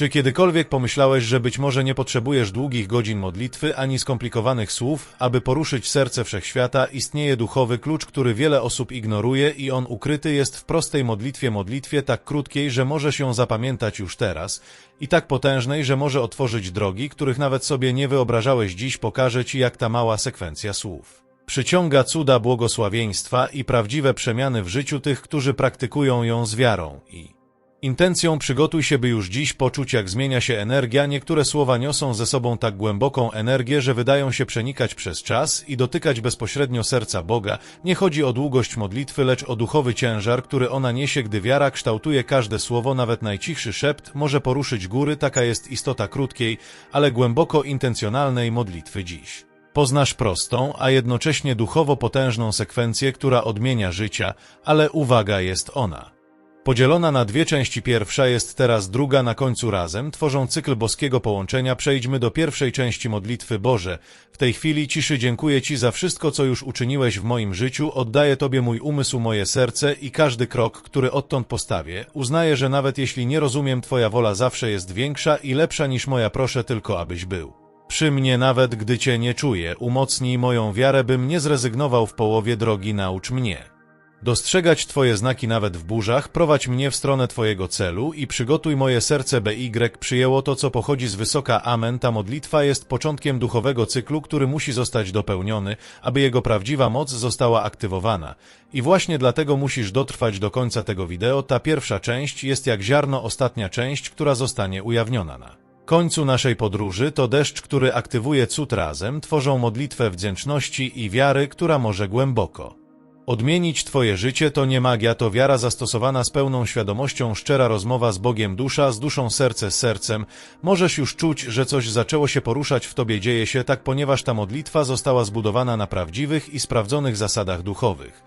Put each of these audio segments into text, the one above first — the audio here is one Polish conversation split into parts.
Czy kiedykolwiek pomyślałeś, że być może nie potrzebujesz długich godzin modlitwy ani skomplikowanych słów, aby poruszyć serce wszechświata? Istnieje duchowy klucz, który wiele osób ignoruje i on ukryty jest w prostej modlitwie modlitwie tak krótkiej, że możesz ją zapamiętać już teraz i tak potężnej, że może otworzyć drogi, których nawet sobie nie wyobrażałeś dziś pokażę Ci jak ta mała sekwencja słów. Przyciąga cuda błogosławieństwa i prawdziwe przemiany w życiu tych, którzy praktykują ją z wiarą i Intencją przygotuj się, by już dziś poczuć, jak zmienia się energia. Niektóre słowa niosą ze sobą tak głęboką energię, że wydają się przenikać przez czas i dotykać bezpośrednio serca Boga. Nie chodzi o długość modlitwy, lecz o duchowy ciężar, który ona niesie, gdy wiara kształtuje każde słowo, nawet najcichszy szept może poruszyć góry. Taka jest istota krótkiej, ale głęboko intencjonalnej modlitwy dziś. Poznasz prostą, a jednocześnie duchowo potężną sekwencję, która odmienia życia, ale uwaga jest ona. Podzielona na dwie części pierwsza jest teraz druga na końcu razem, tworzą cykl boskiego połączenia. Przejdźmy do pierwszej części modlitwy Boże. W tej chwili ciszy dziękuję Ci za wszystko, co już uczyniłeś w moim życiu. Oddaję Tobie mój umysł, moje serce i każdy krok, który odtąd postawię. Uznaję, że nawet jeśli nie rozumiem, Twoja wola zawsze jest większa i lepsza niż moja. Proszę tylko, abyś był. Przy mnie nawet gdy Cię nie czuję, umocnij moją wiarę, bym nie zrezygnował w połowie drogi, naucz mnie. Dostrzegać Twoje znaki nawet w burzach, prowadź mnie w stronę Twojego celu i przygotuj moje serce BY przyjęło to, co pochodzi z wysoka Amen. Ta modlitwa jest początkiem duchowego cyklu, który musi zostać dopełniony, aby jego prawdziwa moc została aktywowana. I właśnie dlatego musisz dotrwać do końca tego wideo. Ta pierwsza część jest jak ziarno ostatnia część, która zostanie ujawniona na końcu naszej podróży. To deszcz, który aktywuje cud razem, tworzą modlitwę wdzięczności i wiary, która może głęboko Odmienić Twoje życie to nie magia, to wiara zastosowana z pełną świadomością, szczera rozmowa z Bogiem dusza, z duszą serce z sercem. Możesz już czuć, że coś zaczęło się poruszać w Tobie, dzieje się tak, ponieważ ta modlitwa została zbudowana na prawdziwych i sprawdzonych zasadach duchowych.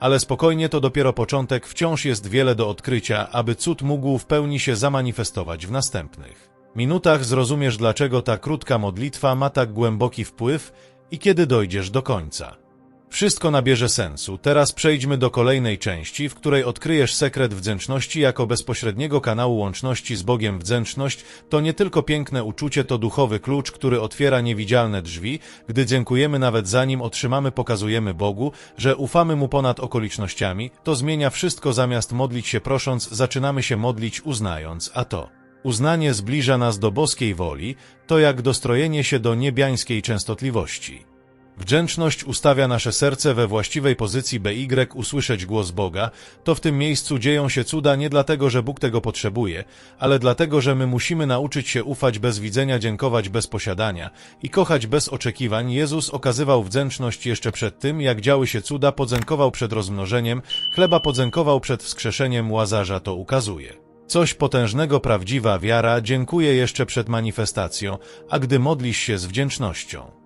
Ale spokojnie to dopiero początek, wciąż jest wiele do odkrycia, aby cud mógł w pełni się zamanifestować w następnych minutach. Zrozumiesz, dlaczego ta krótka modlitwa ma tak głęboki wpływ i kiedy dojdziesz do końca. Wszystko nabierze sensu. Teraz przejdźmy do kolejnej części, w której odkryjesz sekret wdzięczności jako bezpośredniego kanału łączności z Bogiem. Wdzięczność to nie tylko piękne uczucie, to duchowy klucz, który otwiera niewidzialne drzwi. Gdy dziękujemy nawet zanim otrzymamy, pokazujemy Bogu, że ufamy Mu ponad okolicznościami, to zmienia wszystko zamiast modlić się prosząc, zaczynamy się modlić uznając, a to uznanie zbliża nas do boskiej woli, to jak dostrojenie się do niebiańskiej częstotliwości. Wdzięczność ustawia nasze serce we właściwej pozycji, BY usłyszeć głos Boga, to w tym miejscu dzieją się cuda nie dlatego, że Bóg tego potrzebuje, ale dlatego, że my musimy nauczyć się ufać bez widzenia, dziękować bez posiadania i kochać bez oczekiwań. Jezus okazywał wdzięczność jeszcze przed tym, jak działy się cuda, podzękował przed rozmnożeniem, chleba podzękował przed wskrzeszeniem Łazarza, to ukazuje. Coś potężnego, prawdziwa wiara dziękuję jeszcze przed manifestacją, a gdy modlisz się z wdzięcznością.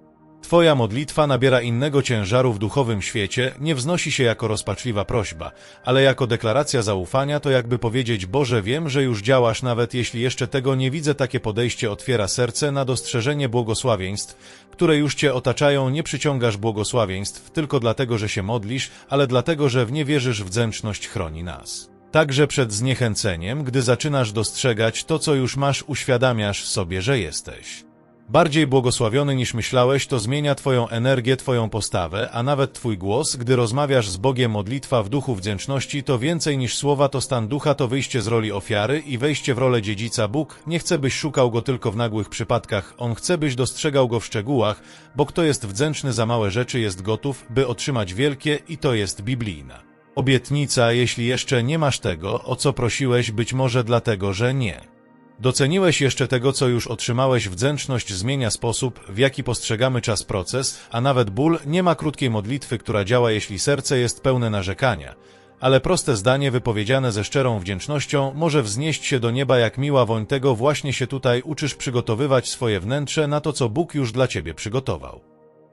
Twoja modlitwa nabiera innego ciężaru w duchowym świecie, nie wznosi się jako rozpaczliwa prośba, ale jako deklaracja zaufania, to jakby powiedzieć Boże wiem, że już działasz, nawet jeśli jeszcze tego nie widzę, takie podejście otwiera serce na dostrzeżenie błogosławieństw, które już Cię otaczają, nie przyciągasz błogosławieństw tylko dlatego, że się modlisz, ale dlatego, że w nie wierzysz wdzięczność chroni nas. Także przed zniechęceniem, gdy zaczynasz dostrzegać to, co już masz, uświadamiasz sobie, że jesteś. Bardziej błogosławiony niż myślałeś, to zmienia Twoją energię, Twoją postawę, a nawet Twój głos, gdy rozmawiasz z Bogiem modlitwa w duchu wdzięczności, to więcej niż słowa, to stan ducha, to wyjście z roli ofiary i wejście w rolę dziedzica. Bóg nie chce, byś szukał Go tylko w nagłych przypadkach, On chce, byś dostrzegał Go w szczegółach, bo kto jest wdzięczny za małe rzeczy, jest gotów, by otrzymać wielkie i to jest biblijna. Obietnica, jeśli jeszcze nie masz tego, o co prosiłeś, być może dlatego, że nie. Doceniłeś jeszcze tego, co już otrzymałeś, wdzięczność zmienia sposób, w jaki postrzegamy czas proces, a nawet ból nie ma krótkiej modlitwy, która działa, jeśli serce jest pełne narzekania. Ale proste zdanie wypowiedziane ze szczerą wdzięcznością może wznieść się do nieba jak miła woń tego właśnie się tutaj uczysz przygotowywać swoje wnętrze na to, co Bóg już dla ciebie przygotował.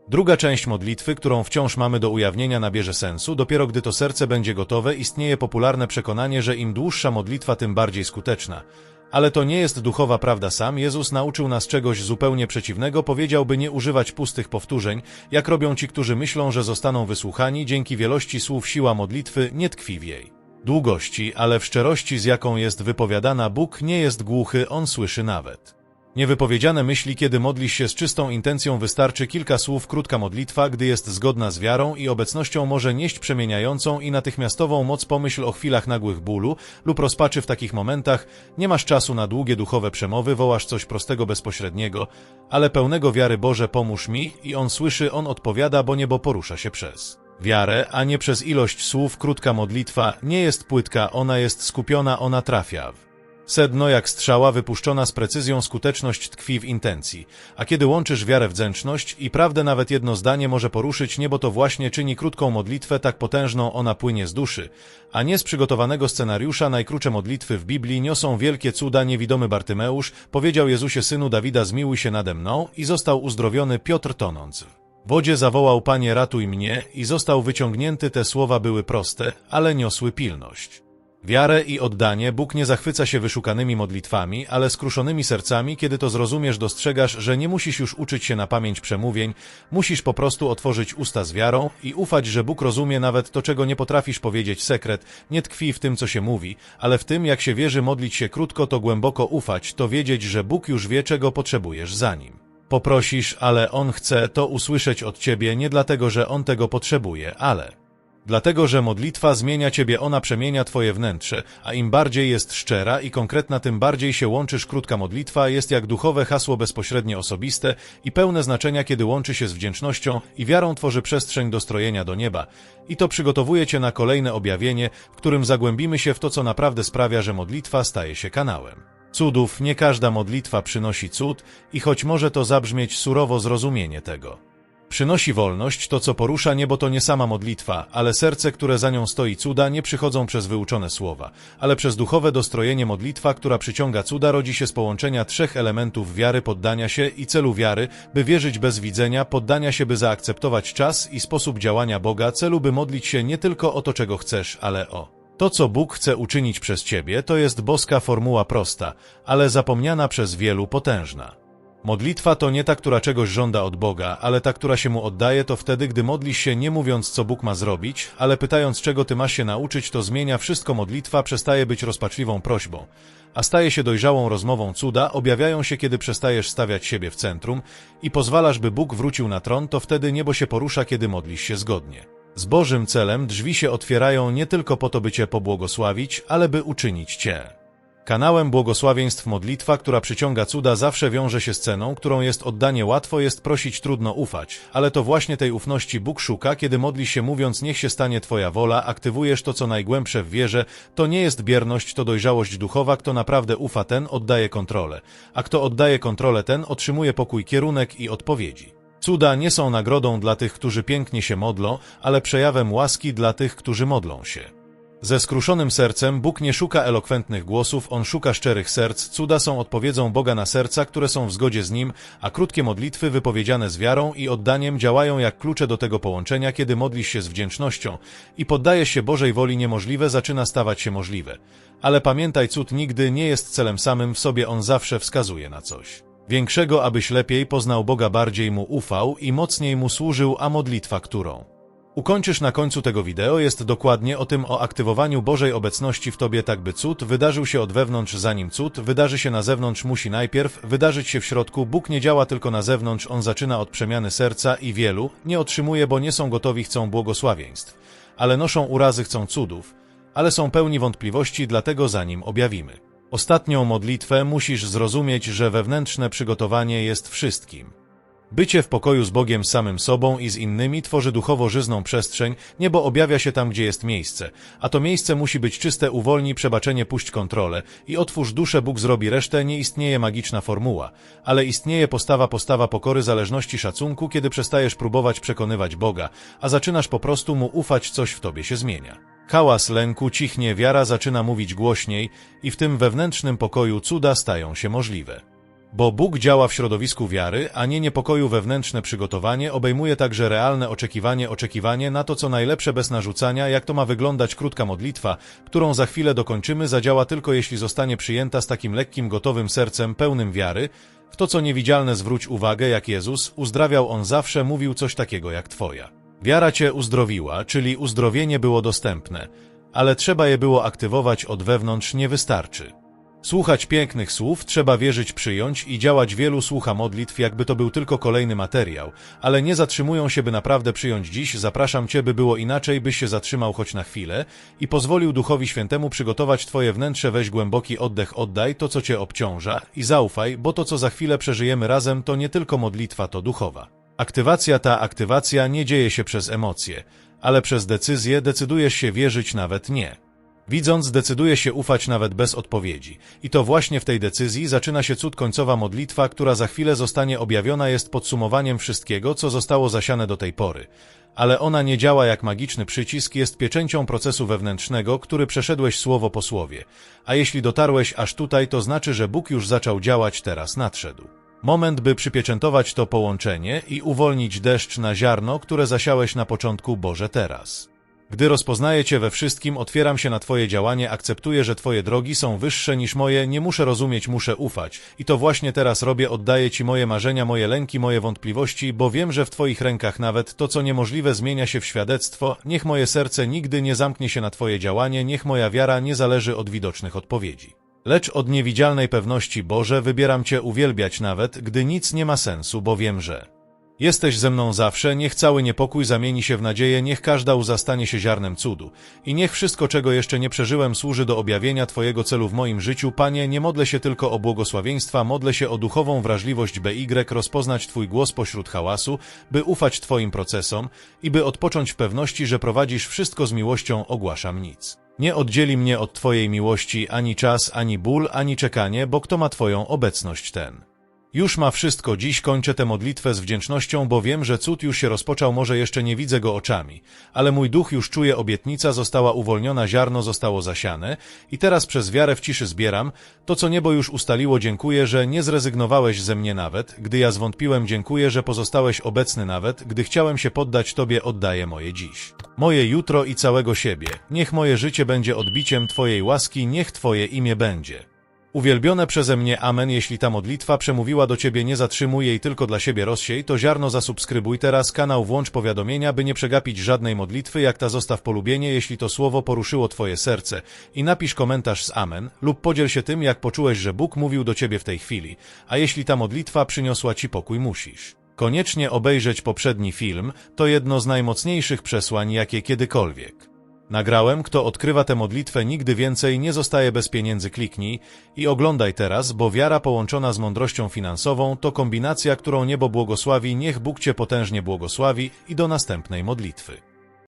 Druga część modlitwy, którą wciąż mamy do ujawnienia, nabierze sensu. Dopiero gdy to serce będzie gotowe, istnieje popularne przekonanie, że im dłuższa modlitwa, tym bardziej skuteczna. Ale to nie jest duchowa prawda sam. Jezus nauczył nas czegoś zupełnie przeciwnego. Powiedziałby nie używać pustych powtórzeń, jak robią ci, którzy myślą, że zostaną wysłuchani. Dzięki wielości słów siła modlitwy nie tkwi w jej długości, ale w szczerości, z jaką jest wypowiadana, Bóg nie jest głuchy, on słyszy nawet. Niewypowiedziane myśli, kiedy modlisz się z czystą intencją, wystarczy kilka słów, krótka modlitwa, gdy jest zgodna z wiarą i obecnością, może nieść przemieniającą i natychmiastową moc. Pomyśl o chwilach nagłych bólu lub rozpaczy w takich momentach. Nie masz czasu na długie duchowe przemowy, wołasz coś prostego, bezpośredniego, ale pełnego wiary Boże, pomóż mi i on słyszy, on odpowiada, bo niebo porusza się przez wiarę, a nie przez ilość słów. Krótka modlitwa nie jest płytka, ona jest skupiona, ona trafia w Sedno jak strzała wypuszczona z precyzją skuteczność tkwi w intencji, a kiedy łączysz wiarę w wdzięczność i prawdę nawet jedno zdanie może poruszyć niebo to właśnie czyni krótką modlitwę tak potężną ona płynie z duszy, a nie z przygotowanego scenariusza najkrótsze modlitwy w Biblii niosą wielkie cuda niewidomy Bartymeusz powiedział Jezusie synu Dawida zmiłuj się nade mną i został uzdrowiony Piotr tonąc. W wodzie zawołał Panie ratuj mnie i został wyciągnięty te słowa były proste, ale niosły pilność. Wiarę i oddanie Bóg nie zachwyca się wyszukanymi modlitwami, ale skruszonymi sercami, kiedy to zrozumiesz, dostrzegasz, że nie musisz już uczyć się na pamięć przemówień, musisz po prostu otworzyć usta z wiarą i ufać, że Bóg rozumie nawet to, czego nie potrafisz powiedzieć. Sekret nie tkwi w tym, co się mówi, ale w tym, jak się wierzy modlić się krótko, to głęboko ufać, to wiedzieć, że Bóg już wie, czego potrzebujesz za nim. Poprosisz, ale On chce to usłyszeć od Ciebie nie dlatego, że On tego potrzebuje, ale Dlatego, że modlitwa zmienia ciebie, ona przemienia twoje wnętrze, a im bardziej jest szczera i konkretna, tym bardziej się łączysz. Krótka modlitwa jest jak duchowe hasło bezpośrednio osobiste i pełne znaczenia, kiedy łączy się z wdzięcznością i wiarą tworzy przestrzeń do strojenia do nieba. I to przygotowuje cię na kolejne objawienie, w którym zagłębimy się w to, co naprawdę sprawia, że modlitwa staje się kanałem. Cudów nie każda modlitwa przynosi cud i choć może to zabrzmieć surowo zrozumienie tego. Przynosi wolność, to co porusza niebo to nie sama modlitwa, ale serce, które za nią stoi cuda, nie przychodzą przez wyuczone słowa, ale przez duchowe dostrojenie modlitwa, która przyciąga cuda, rodzi się z połączenia trzech elementów wiary, poddania się i celu wiary, by wierzyć bez widzenia, poddania się, by zaakceptować czas i sposób działania Boga, celu, by modlić się nie tylko o to, czego chcesz, ale o to, co Bóg chce uczynić przez ciebie, to jest boska formuła prosta, ale zapomniana przez wielu potężna. Modlitwa to nie ta, która czegoś żąda od Boga, ale ta, która się Mu oddaje, to wtedy, gdy modlisz się nie mówiąc, co Bóg ma zrobić, ale pytając, czego Ty masz się nauczyć, to zmienia wszystko. Modlitwa przestaje być rozpaczliwą prośbą, a staje się dojrzałą rozmową cuda, objawiają się, kiedy przestajesz stawiać siebie w centrum i pozwalasz, by Bóg wrócił na tron, to wtedy niebo się porusza, kiedy modlisz się zgodnie. Z Bożym celem drzwi się otwierają nie tylko po to, by Cię pobłogosławić, ale by uczynić Cię. Kanałem błogosławieństw modlitwa, która przyciąga cuda, zawsze wiąże się z ceną, którą jest oddanie. Łatwo jest prosić, trudno ufać, ale to właśnie tej ufności Bóg szuka, kiedy modli się mówiąc niech się stanie Twoja wola, aktywujesz to, co najgłębsze w wierze, to nie jest bierność, to dojrzałość duchowa, kto naprawdę ufa, ten oddaje kontrolę, a kto oddaje kontrolę, ten otrzymuje pokój, kierunek i odpowiedzi. Cuda nie są nagrodą dla tych, którzy pięknie się modlą, ale przejawem łaski dla tych, którzy modlą się. Ze skruszonym sercem Bóg nie szuka elokwentnych głosów, On szuka szczerych serc. Cuda są odpowiedzią Boga na serca, które są w zgodzie z Nim, a krótkie modlitwy wypowiedziane z wiarą i oddaniem działają jak klucze do tego połączenia, kiedy modlisz się z wdzięcznością i poddajesz się Bożej woli niemożliwe zaczyna stawać się możliwe. Ale pamiętaj, cud nigdy nie jest celem samym w sobie, on zawsze wskazuje na coś. Większego, abyś lepiej poznał Boga, bardziej Mu ufał i mocniej Mu służył, a modlitwa którą ukończysz na końcu tego wideo jest dokładnie o tym o aktywowaniu Bożej obecności w Tobie tak by cud wydarzył się od wewnątrz zanim cud wydarzy się na zewnątrz musi najpierw wydarzyć się w środku. Bóg nie działa tylko na zewnątrz, On zaczyna od przemiany serca i wielu nie otrzymuje, bo nie są gotowi, chcą błogosławieństw. Ale noszą urazy, chcą cudów, ale są pełni wątpliwości, dlatego zanim objawimy. Ostatnią modlitwę musisz zrozumieć, że wewnętrzne przygotowanie jest wszystkim. Bycie w pokoju z Bogiem samym sobą i z innymi tworzy duchowo żyzną przestrzeń, niebo objawia się tam, gdzie jest miejsce. A to miejsce musi być czyste, uwolni przebaczenie, puść kontrolę i otwórz duszę, Bóg zrobi resztę, nie istnieje magiczna formuła. Ale istnieje postawa, postawa pokory, zależności, szacunku, kiedy przestajesz próbować przekonywać Boga, a zaczynasz po prostu Mu ufać, coś w tobie się zmienia. Hałas lęku cichnie, wiara zaczyna mówić głośniej i w tym wewnętrznym pokoju cuda stają się możliwe. Bo Bóg działa w środowisku wiary, a nie niepokoju wewnętrzne przygotowanie obejmuje także realne oczekiwanie, oczekiwanie na to, co najlepsze bez narzucania, jak to ma wyglądać krótka modlitwa, którą za chwilę dokończymy, zadziała tylko jeśli zostanie przyjęta z takim lekkim, gotowym sercem, pełnym wiary, w to, co niewidzialne zwróć uwagę, jak Jezus, uzdrawiał On zawsze, mówił coś takiego jak Twoja. Wiara Cię uzdrowiła, czyli uzdrowienie było dostępne, ale trzeba je było aktywować od wewnątrz, nie wystarczy. Słuchać pięknych słów, trzeba wierzyć, przyjąć i działać wielu słucha modlitw, jakby to był tylko kolejny materiał, ale nie zatrzymują się, by naprawdę przyjąć dziś. Zapraszam Cię, by było inaczej, byś się zatrzymał choć na chwilę i pozwolił Duchowi Świętemu przygotować Twoje wnętrze. Weź głęboki oddech, oddaj to, co Cię obciąża i zaufaj, bo to, co za chwilę przeżyjemy razem, to nie tylko modlitwa, to duchowa. Aktywacja ta aktywacja nie dzieje się przez emocje, ale przez decyzję decydujesz się wierzyć, nawet nie. Widząc, decyduje się ufać nawet bez odpowiedzi. I to właśnie w tej decyzji zaczyna się cud końcowa modlitwa, która za chwilę zostanie objawiona, jest podsumowaniem wszystkiego, co zostało zasiane do tej pory. Ale ona nie działa jak magiczny przycisk, jest pieczęcią procesu wewnętrznego, który przeszedłeś słowo po słowie. A jeśli dotarłeś aż tutaj, to znaczy, że Bóg już zaczął działać, teraz nadszedł. Moment, by przypieczętować to połączenie i uwolnić deszcz na ziarno, które zasiałeś na początku Boże teraz. Gdy rozpoznaję Cię we wszystkim, otwieram się na Twoje działanie, akceptuję, że Twoje drogi są wyższe niż moje, nie muszę rozumieć, muszę ufać. I to właśnie teraz robię, oddaję Ci moje marzenia, moje lęki, moje wątpliwości, bo wiem, że w Twoich rękach nawet to, co niemożliwe, zmienia się w świadectwo. Niech moje serce nigdy nie zamknie się na Twoje działanie, niech moja wiara nie zależy od widocznych odpowiedzi. Lecz od niewidzialnej pewności Boże wybieram Cię uwielbiać nawet, gdy nic nie ma sensu, bo wiem, że Jesteś ze mną zawsze, niech cały niepokój zamieni się w nadzieję, niech każda łza stanie się ziarnem cudu. I niech wszystko, czego jeszcze nie przeżyłem, służy do objawienia Twojego celu w moim życiu. Panie, nie modlę się tylko o błogosławieństwa, modlę się o duchową wrażliwość BY, rozpoznać Twój głos pośród hałasu, by ufać Twoim procesom i by odpocząć w pewności, że prowadzisz wszystko z miłością, ogłaszam nic. Nie oddzieli mnie od Twojej miłości ani czas, ani ból, ani czekanie, bo kto ma Twoją obecność ten. Już ma wszystko, dziś kończę tę modlitwę z wdzięcznością, bo wiem, że cud już się rozpoczął, może jeszcze nie widzę go oczami, ale mój duch już czuje, obietnica została uwolniona, ziarno zostało zasiane i teraz przez wiarę w ciszy zbieram. To, co niebo już ustaliło, dziękuję, że nie zrezygnowałeś ze mnie nawet, gdy ja zwątpiłem, dziękuję, że pozostałeś obecny nawet, gdy chciałem się poddać Tobie, oddaję moje dziś. Moje jutro i całego siebie, niech moje życie będzie odbiciem Twojej łaski, niech Twoje imię będzie. Uwielbione przeze mnie Amen. Jeśli ta modlitwa przemówiła do Ciebie, nie zatrzymuj jej tylko dla siebie rozsiej, to ziarno zasubskrybuj teraz kanał, włącz powiadomienia, by nie przegapić żadnej modlitwy, jak ta zostaw polubienie, jeśli to słowo poruszyło Twoje serce i napisz komentarz z Amen lub podziel się tym, jak poczułeś, że Bóg mówił do Ciebie w tej chwili, a jeśli ta modlitwa przyniosła Ci pokój, musisz. Koniecznie obejrzeć poprzedni film, to jedno z najmocniejszych przesłań, jakie kiedykolwiek. Nagrałem, kto odkrywa tę modlitwę nigdy więcej nie zostaje bez pieniędzy kliknij i oglądaj teraz, bo wiara połączona z mądrością finansową to kombinacja, którą niebo błogosławi, niech Bóg Cię potężnie błogosławi i do następnej modlitwy.